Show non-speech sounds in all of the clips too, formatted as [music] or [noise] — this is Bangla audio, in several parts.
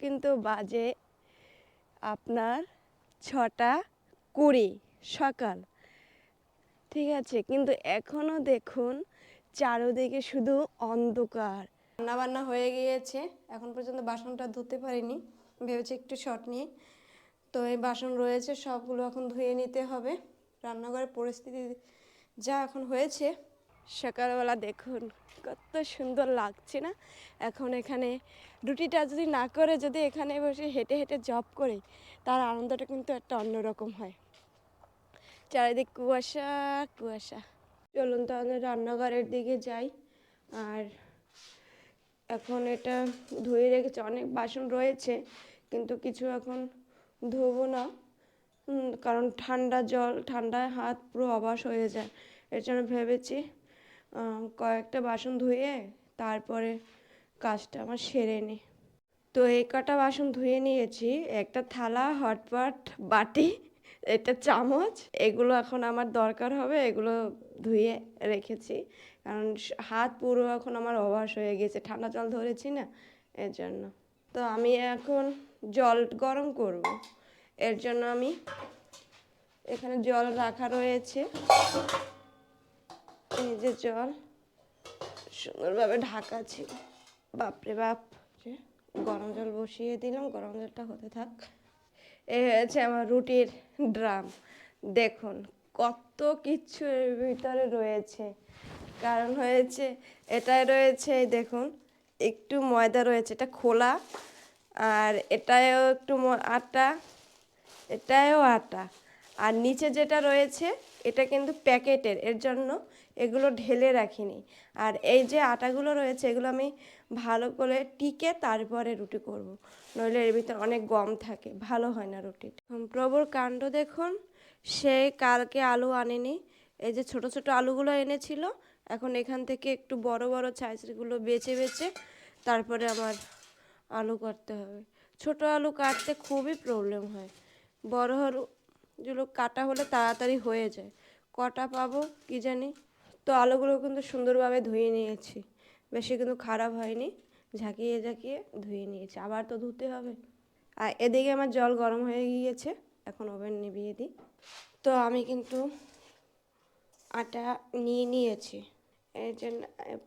কিন্তু বাজে আপনার ছটা কুড়ি সকাল। ঠিক আছে, কিন্তু এখনও দেখুন চারোদিকে শুধু অন্ধকার। রান্নাবান্না হয়ে গিয়েছে, এখন পর্যন্ত বাসনটা ধুতে পারিনি, ভেবেছি একটু শর্ট নিয়ে তো এই বাসন রয়েছে, সবগুলো এখন ধুয়ে নিতে হবে। রান্নাঘরের পরিস্থিতি যা এখন হয়েছে সকালবেলা দেখুন, কত সুন্দর লাগছে না? এখন এখানে রুটিটা যদি না করে যদি এখানে বসে হেঁটে হেঁটে জব করি, তার আনন্দটা কিন্তু একটা অন্যরকম হয়। চারিদিক কুয়াশা কুয়াশা। চলুন তো তাহলে রান্নাঘরের দিকে যাই। আর এখন এটা ধুয়ে রেখেছে, অনেক বাসন রয়েছে, কিন্তু কিছু এখন ধোবো না। কারণ ঠান্ডা জল, ঠান্ডায় হাত পুরো অবাস হয়ে যায়। এর জন্য ভেবেছি কয়েকটা বাসন ধুয়ে তারপরে কাজটা আমার সেরে নিই তো এই কটা বাসন ধুয়ে নিয়েছি, একটা থালা, হটপট, বাটি, একটা চামচ, এগুলো এখন আমার দরকার হবে, এগুলো ধুয়ে রেখেছি। কারণ হাত পুরো এখন আমার অভ্যাস হয়ে গেছে, ঠান্ডা জল ধরেছি না এর জন্য তো আমি এখন জল গরম করব। এর জন্য আমি এখানে জল রাখা রয়েছে। এই যে জল। সুন্দরভাবে ঢাকা ছিল বাপরে বাপ গরম জল বসিয়ে দিলাম, গরম জলটা হতে থাক। এ হয়েছে আমার রুটির ড্রাম। দেখুন, কত কিছু এর ভিতরে রয়েছে। কারণ হয়েছে, এটায় রয়েছে, দেখুন, একটু ময়দা রয়েছে, এটা খোলা। আর এটায়ও একটু আটা। এটাও আটা। আর নিচে যেটা রয়েছে, এটা কিন্তু প্যাকেটের। এর জন্য এগুলো ঢেলে রাখিনি। আর এই যে আটাগুলো রয়েছে এগুলো আমি ভালো করে টিকে তারপরে রুটি করব। নইলে এর ভিতর অনেক গম থাকে ভালো হয় না রুটিটা হুম, প্রভুর কাণ্ড দেখুন সে কালকে আলু আনেনি। এই যে ছোট ছোট আলুগুলো এনেছিল এখন এখান থেকে একটু বড় বড় সাইজগুলো বেছে বেছে তারপরে আমার আলু কাটতে হবে। ছোট আলু কাটতে খুবই প্রবলেম হয়। বড় আলুগুলো কাটা হলে তাড়াতাড়ি হয়ে যায়। কটা পাবো কি জানি? তো আলুগুলো কিন্তু সুন্দরভাবে ধুয়ে নিয়েছি। বেশি কিন্তু খারাপ হয়নি, ঝাঁকিয়ে ঝাঁকিয়ে ধুয়ে নিয়েছি। আবার তো ধুতে হবে। আর এদিকে আমার জল গরম হয়ে গিয়েছে, এখন ওভেন নিভিয়ে দিই। তো আমি কিন্তু আটা নিয়ে নিয়েছি। এই জন্য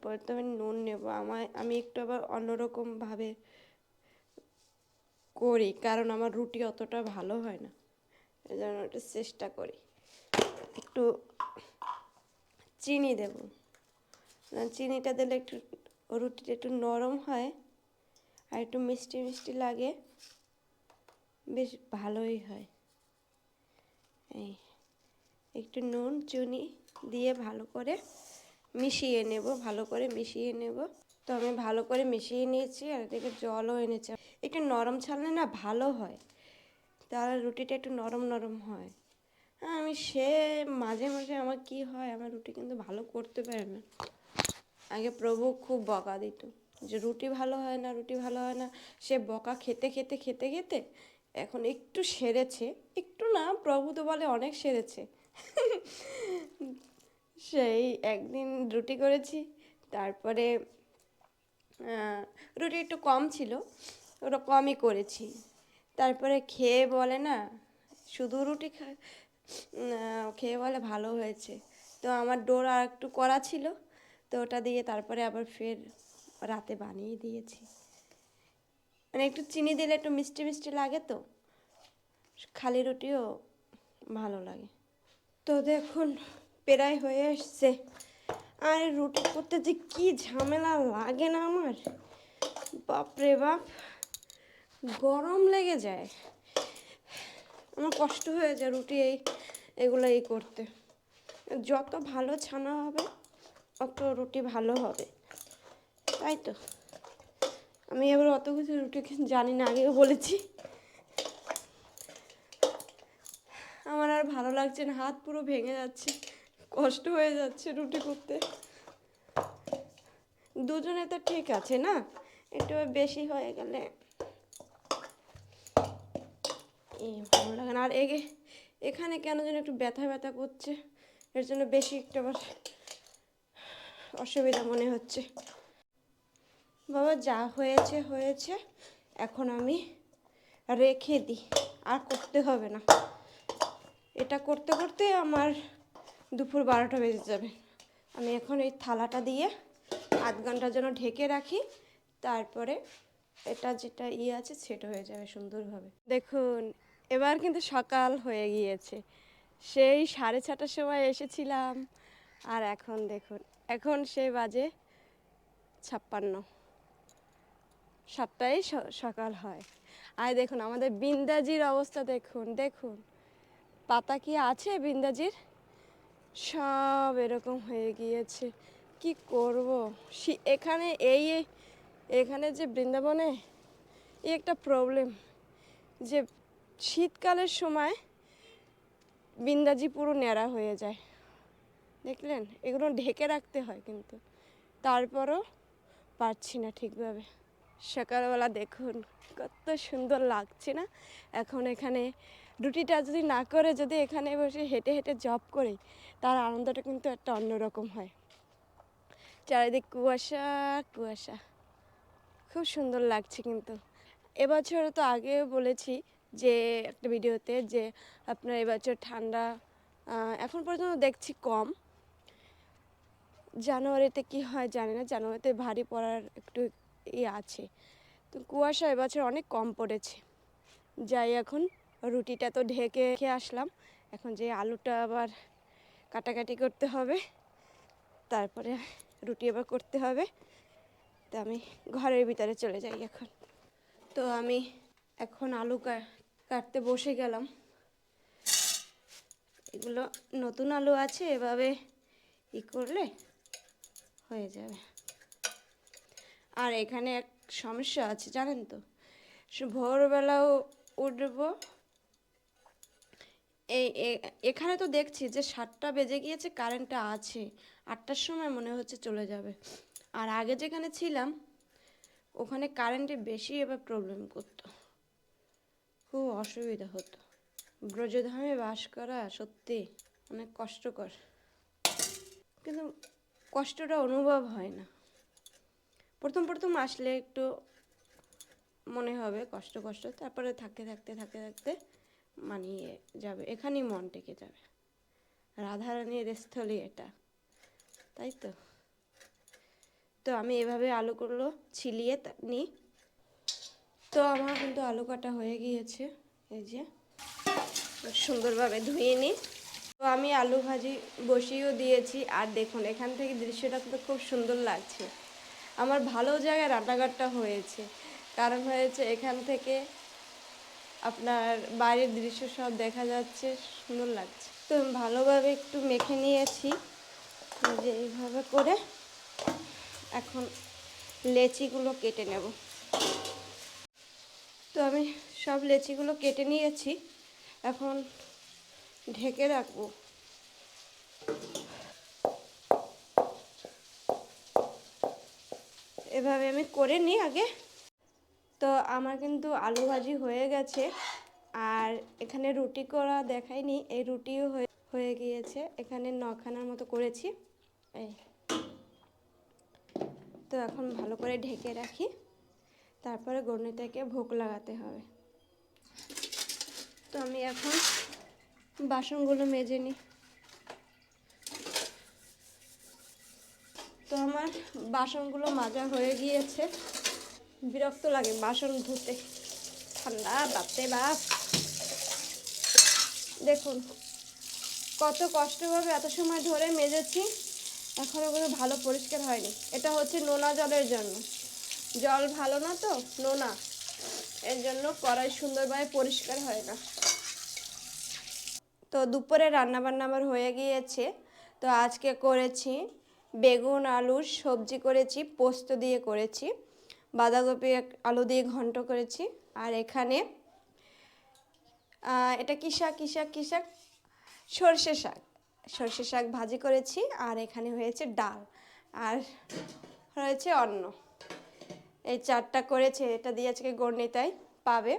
প্রথমে নুন নেব। আমার, আমি একটু আবার অন্যরকমভাবে করি, কারণ আমার রুটি অতটা ভালো হয় না। এই জন্য চেষ্টা করি। একটু চিনি দেব। না চিনিটা দিলে একটু রুটিটা একটু নরম হয় আর একটু মিষ্টি মিষ্টি লাগে, বেশ ভালোই হয়। এই একটু নুন, চুনি দিয়ে ভালো করে মিশিয়ে নেব, ভালো করে মিশিয়ে নেব। তো আমি ভালো করে মিশিয়ে নিয়েছি আর এদিকে জলও এনেছি। একটু নরম ছাড়লে না ভালো হয়, তাহলে রুটিটা একটু নরম নরম হ্যাঁ। আমি সে মাঝে মাঝে আমার কি হয়, আমার রুটি কিন্তু ভালো করতে পারে না। আগে প্রভু খুব বকা দিত যে রুটি ভালো হয় না, রুটি ভালো হয় না। সে বকা খেতে খেতে খেতে খেতে এখন একটু সেরেছে। একটু না, প্রভু তো বলে অনেক সেরেছে। সেই একদিন রুটি করেছি, তারপরে রুটি একটু কম ছিল, ওটা কমই করেছি। তারপরে খেয়ে বলে না, শুধু রুটি খা- খেয়ে বলে ভালো হয়েছে। তো আমার ডোর আর একটু করা ছিল, তো ওটা দিয়ে তারপরে আবার ফের রাতে বানিয়ে দিয়েছি। মানে একটু চিনি দিলে একটু মিষ্টি মিষ্টি লাগে তো, খালি রুটিও ভালো লাগে। তো দেখুন, প্রায় হয়ে এসছে। আর রুটি করতে যে কি ঝামেলা লাগে না আমার। বাপরে বাপ, গরম লেগে যায়। আমার কষ্ট হয়ে যায় রুটি এই এগুলো এই করতে। যত ভালো ছানা হবে, অত রুটি ভালো হবে। তাই তো? আমি এবার অত কিছু রুটি জানি না, আগেও বলেছি। আমার আর ভালো লাগছে না, হাত পুরো ভেঙে যাচ্ছে, কষ্ট হয়ে যাচ্ছে রুটি করতে। দুজনে তো ঠিক আছে না? একটু বেশি হয়ে গেলে এ ভালো লাগে না। আর এগে এখানে কেন যেন একটু ব্যথা ব্যথা করছে, এর জন্য বেশি একটু আবার অসুবিধা মনে হচ্ছে। বাবা, যা হয়েছে হয়েছে, এখন আমি রেখে দিই। আর করতে হবে না। এটা করতে করতে আমার দুপুর বারোটা বেজে যাবে। আমি এখন এই থালাটা দিয়ে আধ ঘণ্টার জন্য ঢেকে রাখি। তারপরে এটা যেটা ইয়ে আছে, সেটা হয়ে যাবে সুন্দরভাবে। দেখুন এবার কিন্তু সকাল হয়ে গিয়েছে। সেই সাড়ে ছটার সময় এসেছিলাম, আর এখন দেখুন, এখন সেই বাজে ছাপ্পান্ন। সাতটায় সকাল হয়। আর দেখুন, আমাদের বিন্দাজির অবস্থা দেখুন দেখুন। পাতা কি আছে বিন্দাজির? সব এরকম হয়ে গিয়েছে। কি করব? এখানে এই- এখানে যে বৃন্দাবনে, এই একটা প্রবলেম যে শীতকালের সময় বিন্দাজি পুরো ন্যাড়া হয়ে যায়। দেখলেন? এগুলো ঢেকে রাখতে হয় কিন্তু। তারপরও পারছি না ঠিকভাবে। সকালবেলা দেখুন, কত সুন্দর লাগছে না? এখন এখানে রুটিটা যদি না করে যদি এখানে বসে হেঁটে হেঁটে জব করি, তার আনন্দটা কিন্তু একটা অন্যরকম হয়। চারিদিক কুয়াশা কুয়াশা। খুব সুন্দর লাগছে কিন্তু। এবছর তো আগেও বলেছি যে একটা ভিডিওতে যে আপনার এবছর ঠান্ডা এখন পর্যন্ত দেখছি কম। জানুয়ারিতে কি হয় জানি না, জানুয়ারিতে ভারী পড়ার একটু ইয়ে আছে। তো কুয়াশা এবছর অনেক কম পড়েছে। যাই এখন রুটিটা তো ঢেকে খেয়ে আসলাম। এখন যে আলুটা আবার কাটাকাটি করতে হবে, তারপরে রুটি আবার করতে হবে। তো আমি ঘরের ভিতরে চলে যাই এখন। তো আমি এখন আলু কাটতে বসে গেলাম। এগুলো নতুন আলু আছে, এভাবে ই করলে হয়ে যাবে। আর এখানে এক সমস্যা আছে, জানেন তো? ভোরবেলাও উঠবো। এই এখানে তো দেখছি যে সাতটা বেজে গিয়েছে, কারেন্টটা আছে। আটটার সময় মনে হচ্ছে চলে যাবে। আর আগে যেখানে ছিলাম, ওখানে কারেন্টে বেশি এবার প্রবলেম করতো। খুব অসুবিধা হতো। ব্রজধামে বাস করা সত্যি অনেক কষ্টকর। কিন্তু কষ্টটা অনুভব হয় না। প্রথম প্রথম আসলে একটু মনে হবে কষ্ট কষ্ট, তারপরে থাকতে থাকতে থাকতে থাকতে মানিয়ে যাবে। এখানেই মন টেকে যাবে। রাধারানীর স্থলী এটা। তাই তো? তো আমি এভাবে আলুগুলো ছিলিয়ে নিই। তো আমার কিন্তু আলু কাটা হয়ে গিয়েছে, এই যে। সুন্দরভাবে ধুয়ে নিই তো আমি আলু ভাজি বসিয়েও দিয়েছি, আর দেখুন, এখান থেকে দৃশ্যটা কিন্তু খুব সুন্দর লাগছে। আমার ভালো জায়গায় রান্নাঘরটা হয়েছে। কারণ হয়েছে, এখান থেকে আপনার বাইরের দৃশ্য সব দেখা যাচ্ছে, সুন্দর লাগছে। তো ভালোভাবে একটু মেখে নিয়েছি। যে এইভাবে করে এখন লেচিগুলো কেটে নেব। তো আমি সব লেচিগুলো কেটে নিয়েছি। এখন ঢেকে রাখব। এভাবে আমি করে নিই আগে। তো আমার কিন্তু আলু ভাজি হয়ে গেছে। আর এখানে রুটি করা দেখাইনি, এই রুটিও হয়ে গিয়েছে। এখানে নখানার মতো করেছি। এই। তো এখন ভালো করে ঢেকে রাখি। তারপরে গণিতাকে ভোগ লাগাতে হবে। তো আমি এখন বাসনগুলো মেজে নিই। তো আমার বাসনগুলো মাজা হয়ে গিয়েছে। বিরক্ত লাগে বাসন ধুতে। ঠান্ডা, বাপরে বাপ। দেখুন, কত কষ্টভাবে এত সময় ধরে মেজেছি এখনও কোনো ভালো পরিষ্কার হয়নি। এটা হচ্ছে নোনা জলের জন্য। জল ভালো না তো? নোনা এর জন্য কড়াই সুন্দরভাবে পরিষ্কার হয় না। তো দুপুরে রান্নাবান্না আমার হয়ে গিয়েছে। তো আজকে করেছি বেগুন, আলুর সবজি করেছি, পোস্ত দিয়ে করেছি। বাঁধাকপি আলু দিয়ে ঘন্ট করেছি। আর এখানে এটা কী শাক? কী শাক? কী শাক? সর্ষে শাক। সর্ষে শাক ভাজি করেছি। আর এখানে হয়েছে ডাল। আর হয়েছে অন্ন। এই চারটা করেছে, এটা দিয়ে আজকে গণিতাই পাবে।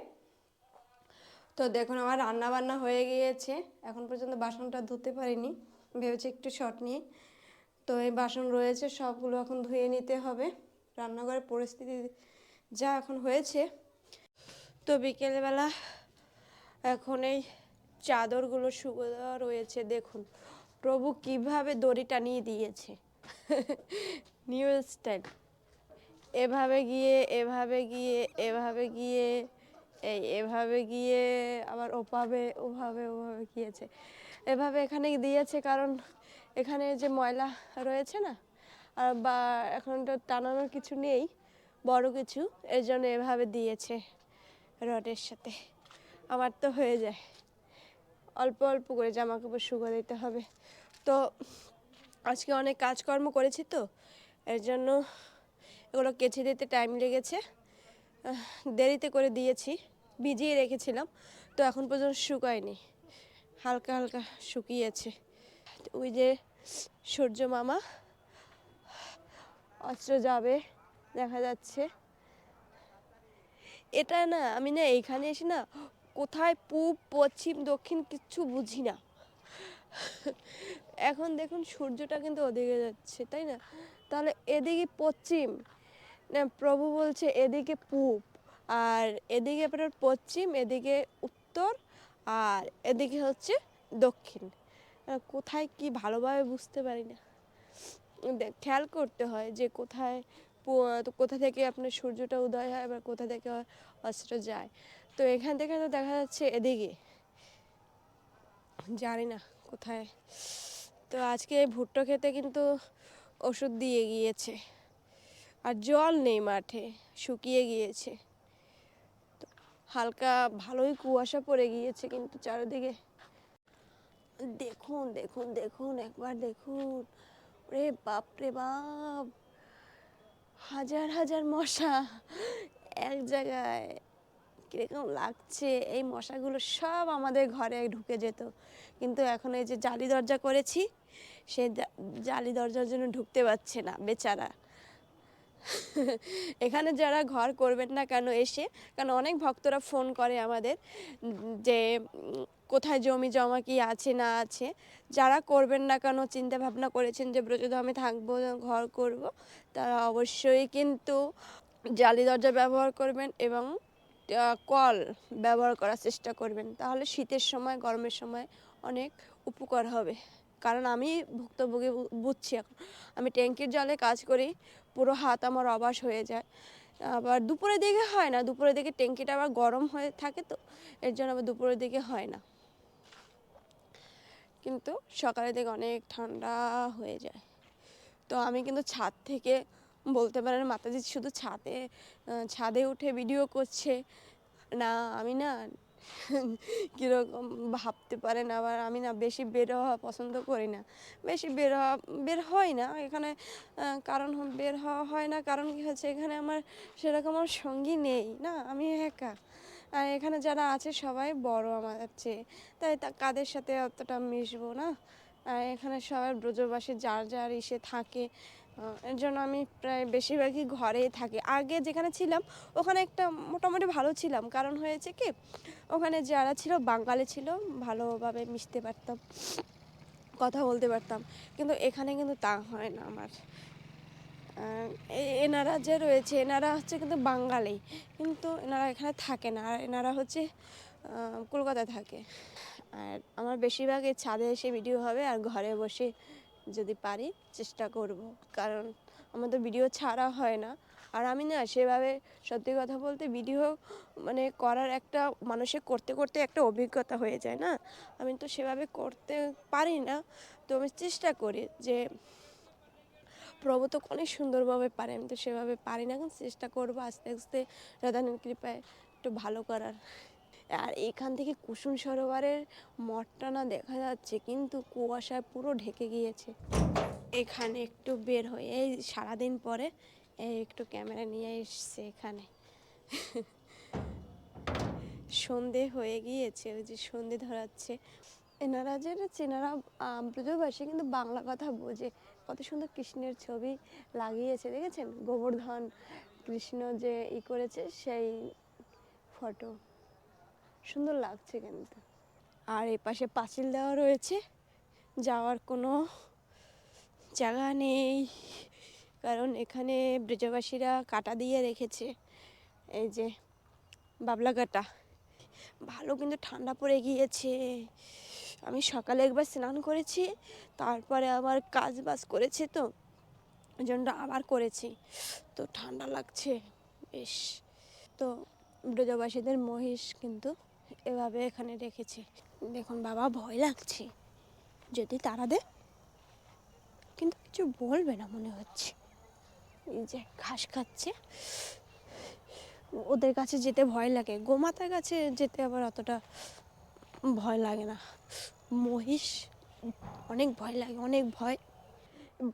তো দেখুন আমার রান্না বান্না হয়ে গিয়েছে, এখন পর্যন্ত বাসনটা ধুতে পারিনি, ভেবেছি একটু শর্ট নিয়ে তো এই বাসন রয়েছে, সবগুলো এখন ধুয়ে নিতে হবে। রান্নাঘরের পরিস্থিতি যা এখন হয়েছে। তো বিকেলবেলা এখন এই চাদরগুলো শুকো দেওয়া রয়েছে, দেখুন। প্রভু কীভাবে দড়ি টানিয়ে দিয়েছে। [laughs] নিউ স্টাইল এভাবে গিয়ে এভাবে গিয়ে এভাবে গিয়ে, এই এভাবে গিয়ে, আবার ওপাবে ওভাবে ওভাবে গিয়েছে। এভাবে এখানে দিয়েছে কারণ এখানে যে ময়লা রয়েছে না, আর বা এখন তো টানানোর কিছু নেই, বড় কিছু এর জন্য এভাবে দিয়েছে রডের সাথে। আমার তো হয়ে যায়। অল্প অল্প করে জামা কাপড় শুকো দিতে হবে। তো আজকে অনেক কাজকর্ম করেছি তো এর জন্য এগুলো কেচে দিতে টাইম লেগেছে। দেরিতে করে দিয়েছি, ভিজিয়ে রেখেছিলাম, তো এখন পর্যন্ত শুকায়নি। হালকা হালকা শুকিয়েছে। ওই যে সূর্য মামা, অস্ত্র যাবে, দেখা যাচ্ছে। এটা না, আমি না এইখানে এসে না কোথায় পূব, পশ্চিম, দক্ষিণ কিচ্ছু বুঝি না। এখন দেখুন সূর্যটা কিন্তু ওদিকে যাচ্ছে, তাই না? তাহলে এদিকে পশ্চিম প্রভু বলছে এদিকে পূব, আর এদিকে আপনার পশ্চিম, এদিকে উত্তর, আর এদিকে হচ্ছে দক্ষিণ। কোথায় কি ভালোভাবে বুঝতে পারি না। খেয়াল করতে হয় যে কোথায় কোথা থেকে আপনার সূর্যটা উদয় হয় আবার কোথা থেকে অস্ত্র যায়। তো এখান থেকে তো দেখা যাচ্ছে এদিকে। জানি না কোথায়। তো আজকে ভুট্টো খেতে কিন্তু ওষুধ দিয়ে গিয়েছে। আর জল নেই মাঠে, শুকিয়ে গিয়েছে। তো হালকা ভালোই কুয়াশা পড়ে গিয়েছে কিন্তু চারিদিকে। দেখুন দেখুন দেখুন, একবার দেখুন। রে বাপ রে বাপ। হাজার হাজার মশা এক জায়গায়। কীরকম লাগছে? এই মশাগুলো সব আমাদের ঘরে ঢুকে যেত। কিন্তু এখন এই যে জালি দরজা করেছি জা- জালি দরজার জন্য ঢুকতে পারছে না, বেচারা। এখানে যারা ঘর করবেন না কেন এসে? কারণ অনেক ভক্তরা ফোন করে আমাদের যে, কোথায় জমি জমা কি আছে না আছে। যারা করবেন না কেন, চিন্তা ভাবনা করেছেন যে ব্রজধামে থাকব, ঘর করব, তারা অবশ্যই কিন্তু জালি দরজা ব্যবহার করবেন এবং কল ব্যবহার করার চেষ্টা করবেন। তাহলে শীতের সময়, গরমের সময় অনেক উপকার হবে। কারণ আমি ভুক্তভোগী বুঝছি এখন। আমি ট্যাঙ্কির জলে কাজ করি, পুরো হাত আমার অবাস হয়ে যায়। আবার দুপুরের দিকে হয় না, দুপুরের দিকে ট্যাঙ্কিটা আবার গরম হয়ে থাকে তো, এর জন্য আবার দুপুরের দিকে হয় না। কিন্তু সকালের দিকে অনেক ঠান্ডা হয়ে যায়। তো আমি কিন্তু ছাদ থেকে, বলতে পারেন মাতাজি শুধু ছাদে ছাদে উঠে ভিডিও করছে। না, আমি না কীরকম ভাবতে পারেন আবার আমি না বেশি বের হওয়া পছন্দ করি না। বেশি বের হওয়া, বের হয় না। এখানে কারণ বের হওয়া হয় না। কারণ কি হচ্ছে, এখানে আমার সেরকম আমার সঙ্গী নেই, না? আমি একা। আর এখানে যারা আছে, সবাই বড় আমার চেয়ে। তাই তা, কাদের সাথে অতটা মিশবো, না? আর এখানে সবাই ব্রজবাসী যার যার ইসে থাকে এর জন্য আমি প্রায় বেশিরভাগই ঘরেই থাকি। আগে যেখানে ছিলাম, ওখানে একটা মোটামুটি ভালো ছিলাম। কারণ হয়েছে কি, ওখানে যারা ছিল, বাঙালি ছিল, ভালোভাবে মিশতে পারতাম, কথা বলতে পারতাম। কিন্তু এখানে কিন্তু তা হয় না আমার। এনারা যে রয়েছে, এনারা হচ্ছে কিন্তু বাঙালি। কিন্তু এনারা এখানে থাকে না। আর এনারা হচ্ছে কলকাতায় থাকে। আর আমার বেশিরভাগ এই ছাদে এসে ভিডিও হবে আর ঘরে বসে যদি পারি চেষ্টা করব। কারণ আমাদের ভিডিও ছাড়া হয় না। আর আমি না সেভাবে সত্যি কথা বলতে ভিডিও মানে করার একটা মানুষের করতে করতে একটা অভিজ্ঞতা হয়ে যায় না। আমি তো সেভাবে করতে পারি না। তো আমি চেষ্টা করি যে প্রভু তো অনেক সুন্দরভাবে পারে। আমি তো সেভাবে পারি না। কিন্তু চেষ্টা করব আস্তে আস্তে রাধানের কৃপায় একটু ভালো করার। আর এখান থেকে কুসুম সরোবরের মঠটা না দেখা যাচ্ছে, কিন্তু কুয়াশায় পুরো ঢেকে গিয়েছে। এখানে একটু বের হয়ে, এই সারাদিন পরে এই একটু ক্যামেরা নিয়ে এসছে এখানে। সন্ধে হয়ে গিয়েছে, ওই যে সন্ধে ধরাচ্ছে। এনারা যে চেনারা ব্রজবাসী, কিন্তু বাংলা কথা বোঝে। কত সুন্দর কৃষ্ণের ছবি লাগিয়েছে, দেখেছেন? গোবর্ধন কৃষ্ণ যে ই করেছে, সেই ফটো। সুন্দর লাগছে কিন্তু। আর এই পাশে পাঁচিল দেওয়া রয়েছে। যাওয়ার কোনো জায়গা নেই। কারণ এখানে ব্রজবাসীরা কাটা দিয়ে রেখেছে। এই যে বাবলা কাটা ভালো কিন্তু ঠান্ডা পড়ে গিয়েছে। আমি সকালে একবার স্নান করেছি, তারপরে আবার কাজ বাজ করেছি তো ওই জন্য আবার করেছি। তো ঠান্ডা লাগছে, বেশ। তো ব্রজবাসীদের মহিষ কিন্তু এভাবে এখানে রেখেছে। দেখুন বাবা, ভয় লাগছে। যদি তারা দে কিন্তু কিছু বলবে না মনে হচ্ছে। এই যে ঘাস খাচ্ছে। ওদের কাছে যেতে ভয় লাগে। গোমাতার কাছে যেতে আবার অতটা ভয় লাগে না। মহিষ, অনেক ভয় লাগে, অনেক ভয়।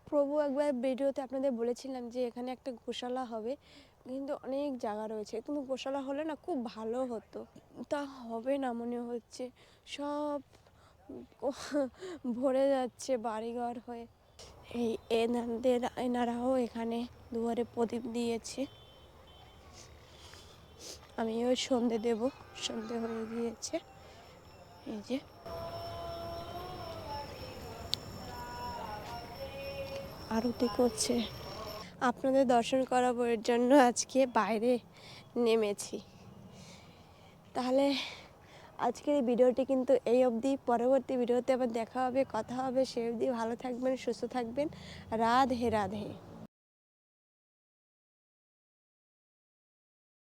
প্রভু একবার ভিডিওতে আপনাদের বলেছিলাম যে এখানে একটা গোশালা হবে। কিন্তু অনেক জায়গা রয়েছে। কিন্তু গোশালা হলে না খুব ভালো হতো। তা হবে না মনে হচ্ছে। সব [laughs] ভরে যাচ্ছে বাড়িঘর হয়ে। এই এনাদের, এনারাও এখানে দুয়ারে প্রদীপ দিয়েছে। আমিও সন্ধে দেব। সন্ধে হয়ে গিয়েছে। এই যে। আরতি করছে। আপনাদের দর্শন করাবার জন্য আজকে বাইরে নেমেছি। তাহলে আজকের এই ভিডিওটি কিন্তু এই অবধি। পরবর্তী ভিডিওতে আবার দেখা হবে, কথা হবে। সে অবধি ভালো থাকবেন, সুস্থ থাকবেন। রাধে রাধে।